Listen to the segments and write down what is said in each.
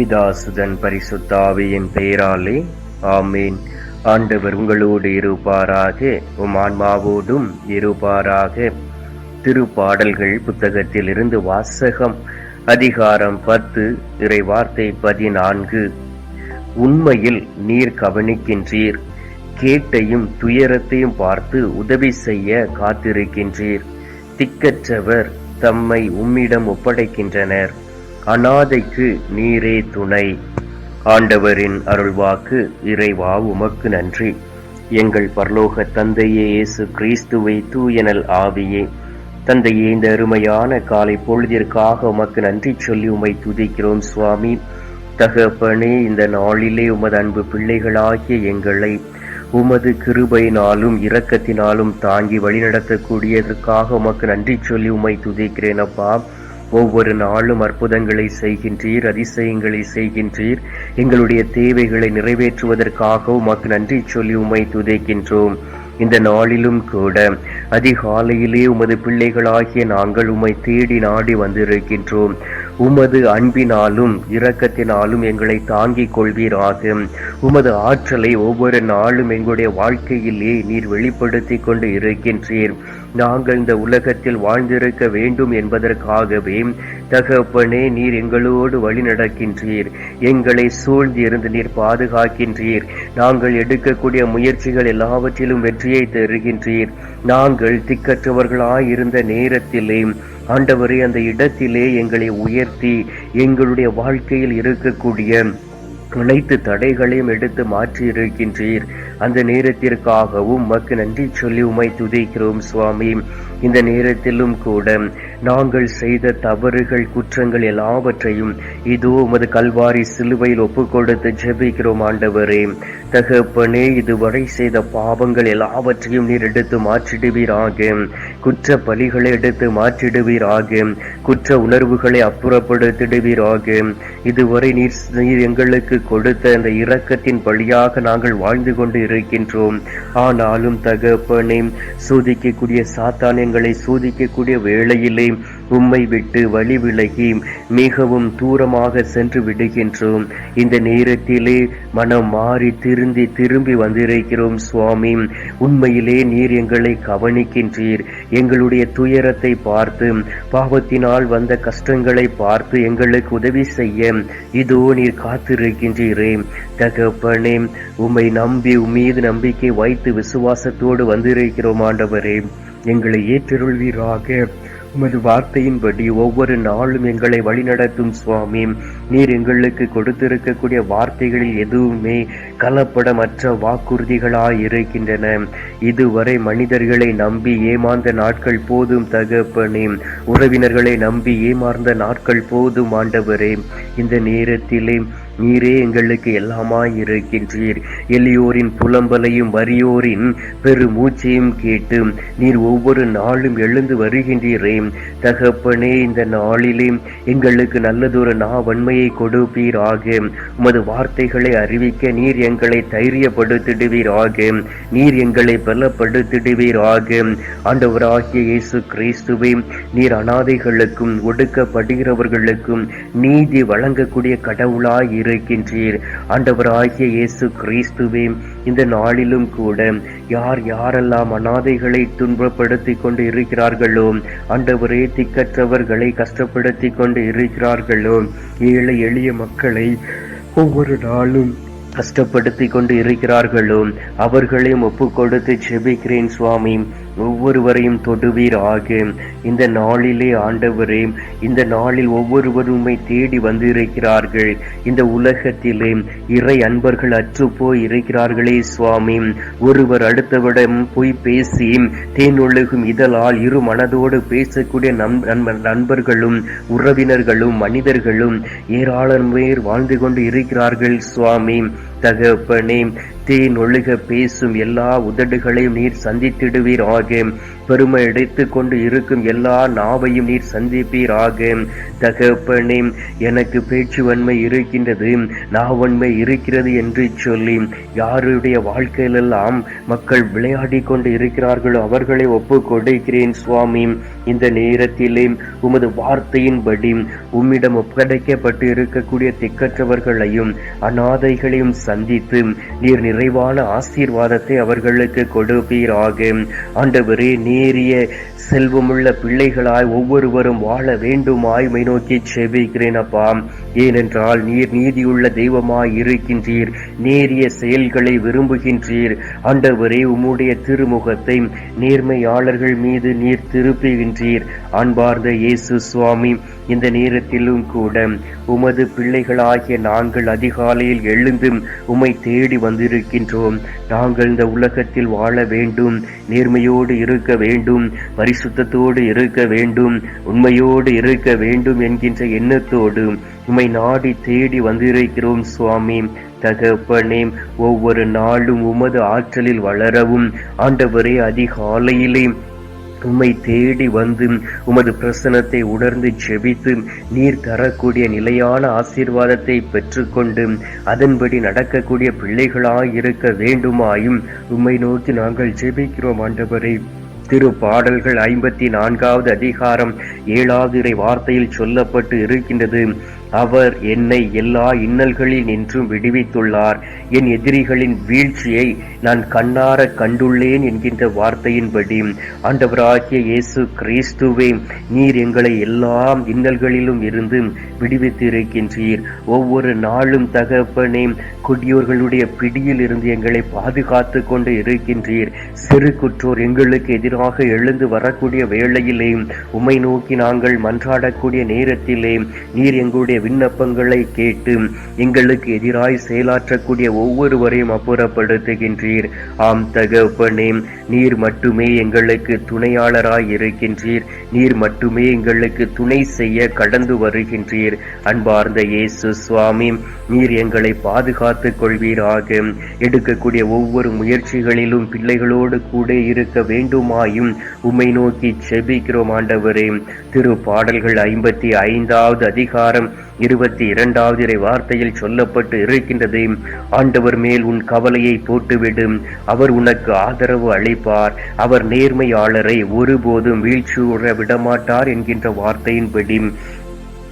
பிதாசுதன் பரிசுத்தாவியின் பெயராலே ஆமீன். ஆண்டவர் உங்களோடு இருப்பாராக உம் ஆன்மாவோடும் இருப்பாராக. திருப்பாடல்கள் புத்தகத்தில் இருந்து வாசகம் அதிகாரம் பத்து இறை வார்த்தை பதினான்கு. உண்மையில் நீர் கவனிக்கின்றீர் கேட்டையும் துயரத்தையும் பார்த்து உதவி செய்ய காத்திருக்கின்றீர். திக்கற்றவர் தம்மை உம்மிடம் ஒப்படைக்கின்றனர். அனாதைக்கு நீரே துணை. ஆண்டவரின் அருள்வாக்கு இறைவா உமக்கு நன்றி. எங்கள் பரலோக தந்தையே இயேசு கிறிஸ்துவை தூயனல் ஆவியே. தந்தையே இந்த அருமையான காலை பொழுதிற்காக உமக்கு நன்றி சொல்லி உமை துதிக்கிறோம் சுவாமி. தகப்பனே இந்த நாளிலே உமது அன்பு பிள்ளைகளாகிய எங்களை உமது கிருபையினாலும் இரக்கத்தினாலும் தாங்கி வழிநடத்தக்கூடியதற்காக உமக்கு நன்றி சொல்லி உமை துதிக்கிறேன் அப்பா. ஒவ்வொரு நாளும் அற்புதங்களை செய்கின்றீர் அதிசயங்களை செய்கின்றீர். எங்களுடைய தேவைகளை நிறைவேற்றுவதற்காக உமக்கு நன்றி சொல்லி உமை துதைக்கின்றோம். இந்த நாளிலும் கூட அதிகாலையிலே உமது பிள்ளைகளாகிய நாங்கள் உம்மை தேடி நாடி வந்திருக்கின்றோம். உமது அன்பினாலும் இரக்கத்தினாலும் எங்களை தாங்கிக் கொள்வீராக. உமது ஆற்றலை ஒவ்வொரு நாளும் எங்களுடைய வாழ்க்கையிலே நீர் வெளிப்படுத்தி கொண்டு இருக்கின்றீர். நாங்கள் இந்த உலகத்தில் வாழ்ந்திருக்க வேண்டும் என்பதற்காகவே தகப்பனே நீர் எங்களோடு வழி நடக்கின்றீர் எங்களை சூழ்ந்து இருந்து நீர் பாதுகாக்கின்றீர். நாங்கள் எடுக்கக்கூடிய முயற்சிகள் எல்லாவற்றிலும் வெற்றியை தருகின்றீர். நாங்கள் திக்கற்றவர்களாயிருந்த நேரத்திலே ஆண்டவரே அந்த இடத்திலே எங்களை உயர்த்தி எங்களுடைய வாழ்க்கையில் இருக்கக்கூடிய அனைத்து தடைகளையும் எடுத்து மாற்றி இருக்கின்றீர் அந்த நேரத்திற்காகவும் மக்கு நன்றி சொல்லி உமை துதிக்கிறோம் சுவாமி. இந்த நேரத்திலும் கூட நாங்கள் செய்த தவறுகள் குற்றங்கள் எல்லாவற்றையும் இதோ உமது கல்வாரி சிலுவையில் ஒப்பு கொடுத்து ஜெபிக்கிறோம் ஆண்டவரே. தகப்பனே இதுவரை செய்த பாவங்கள் எல்லாவற்றையும் நீர் எடுத்து மாற்றிடுவீராக. குற்ற பலிகளை எடுத்து மாற்றிடுவீராக. குற்ற உணர்வுகளை அப்புறப்படுத்திடுவீராக. இதுவரை நீர் நீர் எங்களுக்கு கொடுத்த அந்த இரக்கத்தின் பலியாக நாங்கள் வாழ்ந்து கொண்டு இருக்கின்றோம். ஆனாலும் தகப்பனே சோதிக்கக்கூடிய சாத்தானின் எங்களை சோதிக்கக்கூடிய வேளையிலே உம்மை விட்டு வழி விலகி மிகவும் தூரமாக சென்று விடுகின்றோம். இந்த நேரத்திலே மனம் மாறி திருந்தி திரும்பி வந்திருக்கிறோம் சுவாமி. உண்மையிலே நீர் எங்களை கவனிக்கின்றீர். எங்களுடைய துயரத்தை பார்த்து பாவத்தினால் வந்த கஷ்டங்களை பார்த்து எங்களுக்கு உதவி செய்ய இதோ நீர் காத்திருக்கின்றீரே. தகப்பனே உம்மை நம்பி உம்மீது நம்பிக்கை வைத்து விசுவாசத்தோடு வந்திருக்கிறோம் ஆண்டவரே. எங்களை ஏற்றிருள்வீராக. உமது வார்த்தையின்படி ஒவ்வொரு நாளும் எங்களை வழிநடத்தும் சுவாமி. நீர் எங்களுக்கு கொடுத்திருக்கக்கூடிய வார்த்தைகளில் எதுவுமே கலப்படமற்ற வாக்குறுதிகளாய் இருக்கின்றன இதுவரை மனிதர்களை நம்பி ஏமாந்த நாட்கள் போதும் தகப்பனே. உறவினர்களை நம்பி ஏமாந்த நாட்கள் போதும் ஆண்டவரே. இந்த நேரத்திலே நீரே எங்களுக்கு எல்லாமாய் இருக்கின்றீர். எளியோரின் புலம்பலையும் வறியோரின் பெரு மூச்சையும் கேட்டு நீர் ஒவ்வொரு நாளும் எழுந்து வருகின்றீரே. தகப்பனே இந்த நாளிலே எங்களுக்கு நல்லதொரு நாவன்மையை கொடுப்பீராக. உமது வார்த்தைகளை அறிவிக்க நீர் எங்களை தைரியப்படுத்திடுவீராக. நீர் எங்களை பலப்படுத்திடுவீராக. ஆண்டவராகிய இயேசு கிறிஸ்துவை நீர் அனாதைகளுக்கும் ஒடுக்கப்படுகிறவர்களுக்கும் நீதி வழங்கக்கூடிய கடவுளாய் கொண்டிருக்கின்றீர் ஆண்டவராகிய இயேசு கிறிஸ்துவே இந்த நாளிலும் கூட யார் யாரெல்லாம் அனாதைகளை துன்பப்படுத்தி கொண்டு இருக்கிறார்களோ ஆண்டவரே திக்கற்றவர்களை கஷ்டப்படுத்தி கொண்டு இருக்கிறார்களோ ஏழை எளிய மக்களை ஒவ்வொரு நாளும் கஷ்டப்படுத்தி கொண்டு இருக்கிறார்களோ அவர்களையும் ஒப்பு கொடுத்து செபிக்கிறேன் சுவாமி. ஒவ்வொருவரையும் தொடுவீராக இந்த நாளிலே ஆண்டவரே இந்த நாளில் ஒவ்வொருவருமே தேடி வந்து இருக்கிறார்கள் இந்த உலகத்திலே இறை அன்பர்கள் அற்று போய் இருக்கிறார்களே சுவாமி. ஒருவர் அடுத்தவிடம் போய் பேசி தேனொழுகும் இதழால் இரு மனதோடு பேசக்கூடிய நண்பர்களும் உறவினர்களும் மனிதர்களும் ஏராளம் பேர் வாழ்ந்து கொண்டு இருக்கிறார்கள் சுவாமி. தகப்பனே தேன் ஒழுக பேசும் எல்லா உதடுகளையும் நீர் சந்தித்திடுவீர் ஆகும் பெருமை அடைத்துக் கொண்டு இருக்கும் எல்லா நாவையும் நீர் சந்திப்பீர் ஆகும் தகப்பனே எனக்கு பேச்சு வன்மை இருக்கின்றது. நாவன்மை இருக்கிறது என்று சொல்லி யாருடைய வாழ்க்கையிலெல்லாம் மக்கள் விளையாடி கொண்டு இருக்கிறார்களோ அவர்களை ஒப்பு கொடுக்கிறேன் சுவாமி. இந்த நேரத்திலே உமது வார்த்தையின்படி உம்மிடம் ஒப்படைக்கப்பட்டு இருக்கக்கூடிய திக்கற்றவர்களையும் அநாதைகளையும் சந்தித்து நீர் நிறைவான ஆசீர்வாதத்தை அவர்களுக்கு கொடுப்பீராக. ஆண்டவரே நேரிய செல்வமுள்ள பிள்ளைகளாய் ஒவ்வொருவரும் வாழ வேண்டுமாய் மை நோக்கி செபிக்கிறேன் அப்பா. ஏனென்றால் நீர் நீதியுள்ள தெய்வமாய் இருக்கின்றீர். நேரிய செயல்களை விரும்புகின்றீர். ஆண்டவரே உம்முடைய திருமுகத்தை நேர்மையாளர்கள் மீது நீர் திருப்புகின்றீர். அன்பார்ந்த இயேசு சுவாமி இந்த நேரத்திலும் கூட உமது பிள்ளைகளாகிய நாங்கள் அதிகாலையில் எழுந்து உம்மை தேடி வந்திருக்கின்றோம். நாங்கள் இந்த உலகத்தில் வாழ வேண்டும் நேர்மையோடு இருக்க வேண்டும் பரிசுத்தத்தோடு இருக்க வேண்டும் உண்மையோடு இருக்க வேண்டும் என்கின்ற எண்ணத்தோடு உம்மை நாடி தேடி வந்திருக்கிறோம் சுவாமி. தகப்பனே ஒவ்வொரு நாளும் உமது ஆற்றலில் வளரவும் ஆண்டவரே அதிகாலையிலே உம்மை தேடி வந்து உமது பிரசனத்தை உணர்ந்து செபித்து நீர் தரக்கூடிய நிலையான ஆசீர்வாதத்தை பெற்றுக்கொண்டு அதன்படி நடக்கக்கூடிய பிள்ளைகளாய் இருக்க வேண்டுமாயும் உம்மை நோக்கி நாங்கள் ஜெபிக்கிறோம் ஆண்டவரை. திரு பாடல்கள் ஐம்பத்தி நான்காவது அதிகாரம் ஏழாவது இறை வார்த்தையில் சொல்லப்பட்டு இருக்கின்றது. அவர் என்னை எல்லா இன்னல்களில் நின்றும் விடுவித்துள்ளார். என் எதிரிகளின் வீழ்ச்சியை நான் கண்ணார கண்டுள்ளேன் என்கின்ற வார்த்தையின்படி ஆண்டவராகிய இயேசு கிறிஸ்துவே நீர் எங்களை எல்லா இன்னல்களிலும் இருந்து விடுவித்து இருக்கின்றீர் ஒவ்வொரு நாளும் தகப்பனே கொடியோர்களுடைய பிடியில் இருந்து எங்களை பாதுகாத்து கொண்டு இருக்கின்றீர். சிறு குற்றோர் எங்களுக்கு எதிராக எழுந்து வரக்கூடிய வேளையிலே உம்மை நோக்கி நாங்கள் மன்றாடக்கூடிய நேரத்திலே நீர் எங்களுடைய விண்ணப்பங்களை கேட்டு எங்களுக்கு எதிராய் செயலாற்றக்கூடிய ஒவ்வொருவரையும் அப்புறப்படுத்துகின்றீர். ஆம் தகப்பனே நீர் மட்டுமே எங்களுக்கு துணையாளராய் இருக்கின்றீர். நீர் மட்டுமே எங்களுக்கு துணை செய்ய கடந்து வருகின்றீர். அன்பார்ந்த இயேசு சுவாமி நீர் எங்களை பாதுகாத்துக் கொள்வீராக. எடுக்கக்கூடிய ஒவ்வொரு முயற்சிகளிலும் பிள்ளைகளோடு கூட இருக்க வேண்டுமாயும் உம்மை நோக்கி செபிக்கிறோம் ஆண்டவரே. திரு பாடல்கள் ஐம்பத்தி ஐந்தாவது அதிகாரம் இருபத்தி இரண்டாவது இறை வார்த்தையில் சொல்லப்பட்டு இருக்கின்றது. ஆண்டவர் மேல் உன் கவலையை போட்டுவிடும் அவர் உனக்கு ஆதரவு அளிப்பார். அவர் நேர்மையாளரை ஒருபோதும் வீழ்ச்சியுற விடமாட்டார் என்கின்ற வார்த்தையின்படி.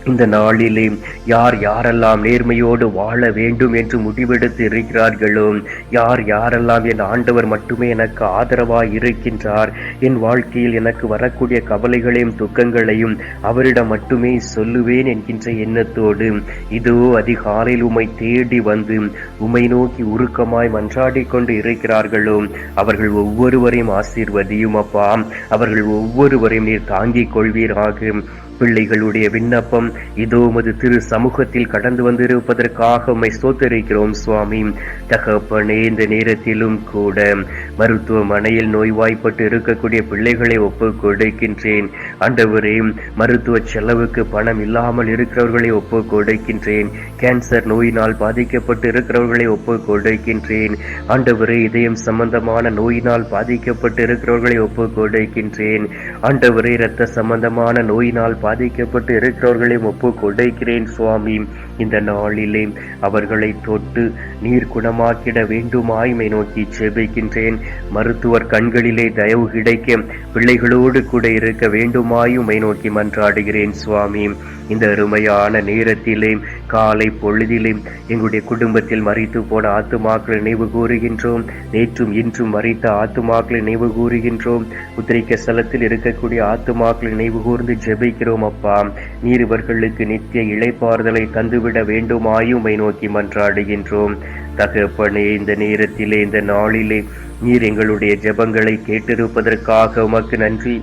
இந்த நாளிலே யார் யாரெல்லாம் நேர்மையோடு வாழ வேண்டும் என்று முடிவெடுத்து இருக்கிறார்களோ யார் யாரெல்லாம் என் ஆண்டவர் மட்டுமே எனக்கு ஆதரவாய் இருக்கின்றார் என் வாழ்க்கையில் எனக்கு வரக்கூடிய கவலைகளையும் துக்கங்களையும் அவரிடம் மட்டுமே சொல்லுவேன் என்கின்ற எண்ணத்தோடு இதோ அதிகாலையில் உம்மை தேடி வந்து உம்மை நோக்கி உருக்கமாய் மன்றாடி கொண்டு இருக்கிறார்களோ அவர்கள் ஒவ்வொருவரையும் ஆசீர்வதியும் அப்பா அவர்கள் ஒவ்வொருவரையும் நீர் தாங்கிக் கொள்வீராக. பிள்ளைகளுடைய விண்ணப்பம் இதோ உமது திரு சமூகத்தில் கடந்து வந்திருப்பதற்காக உம்மை சோத்தரிக்கிறோம் சுவாமி. தகப்பனே இந்த நேரத்திலும் கூட மருத்துவமனையில் நோய்வாய்ப்பட்டு இருக்கக்கூடிய பிள்ளைகளை ஒப்பு கொடுக்கின்றேன். ஆண்டவரே மருத்துவ செலவுக்கு பணம் இல்லாமல் இருக்கிறவர்களை ஒப்பு கொடுக்கின்றேன். கேன்சர் நோயினால் பாதிக்கப்பட்டு இருக்கிறவர்களை ஒப்பு கொடுக்கின்றேன். ஆண்டவரே இதயம் சம்பந்தமான நோயினால் பாதிக்கப்பட்டு இருக்கிறவர்களை ஒப்பு கொடுக்கின்றேன். ஆண்டவரே இரத்த சம்பந்தமான நோயினால் பாதிக்கப்பட்டு இருக்கிறவர்களையும் ஒப்பு கொடுக்கிறேன் சுவாமி. இந்த நாளிலே அவர்களை தொட்டு நீர் குணமாக்கிட வேண்டுமாய்மை நோக்கி செபிக்கின்றேன். மருத்துவர் கண்களிலே தயவு கிடைக்க பிள்ளைகளோடு கூட இருக்க வேண்டுமாயுமை நோக்கி மன்றாடுகிறேன் சுவாமி. இந்த அருமையான நேரத்திலே காலை பொழுதிலேயும் எங்களுடைய குடும்பத்தில் மறித்து போன ஆத்துமாக்களை நினைவு கூறுகின்றோம். நேற்றும் இன்றும் மறித்த ஆத்துமாக்களை நினைவு கூறுகின்றோம். உத்திரிக்க ஸ்தலத்தில் இருக்கக்கூடிய ஆத்துமாக்களை நினைவு கூர்ந்து ஜெபிக்கிறோம் அப்பா. நீர் இவர்களுக்கு நித்திய இழைப்பாறுதலை தந்துவிட வேண்டுமாயுமை நோக்கி மன்றாடுகின்றோம். தகப்பனே இந்த நேரத்திலே இந்த நாளிலே நீர் எங்களுடைய ஜெபங்களை கேட்டிருப்பதற்காக உமக்கு நன்றி.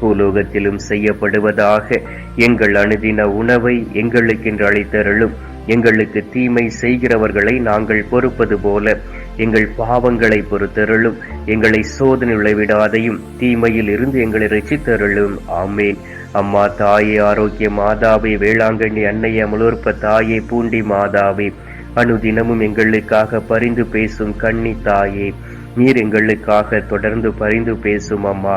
பூலோகத்திலும் செய்யப்படுவதாக எங்கள் அணுதின உணவை எங்களுக்கென்று அளித்தருளும். எங்களுக்கு தீமை செய்கிறவர்களை நாங்கள் பொறுப்பது போல எங்கள் பாவங்களை பொறுத்தருளும். எங்களை சோதனை விளைவிடாதையும் தீமையில் இருந்து எங்களை ரசித்தருளும் ஆமேன். அம்மா தாயே ஆரோக்கிய மாதாவே வேளாங்கண்ணி அன்னைய முலோற்ப தாயே பூண்டி மாதாவே அனுதினமும் எங்களுக்காக பரிந்து பேசும் கண்ணி தாயே நீர் எங்களுக்காக தொடர்ந்து பரிந்து பேசும் அம்மா.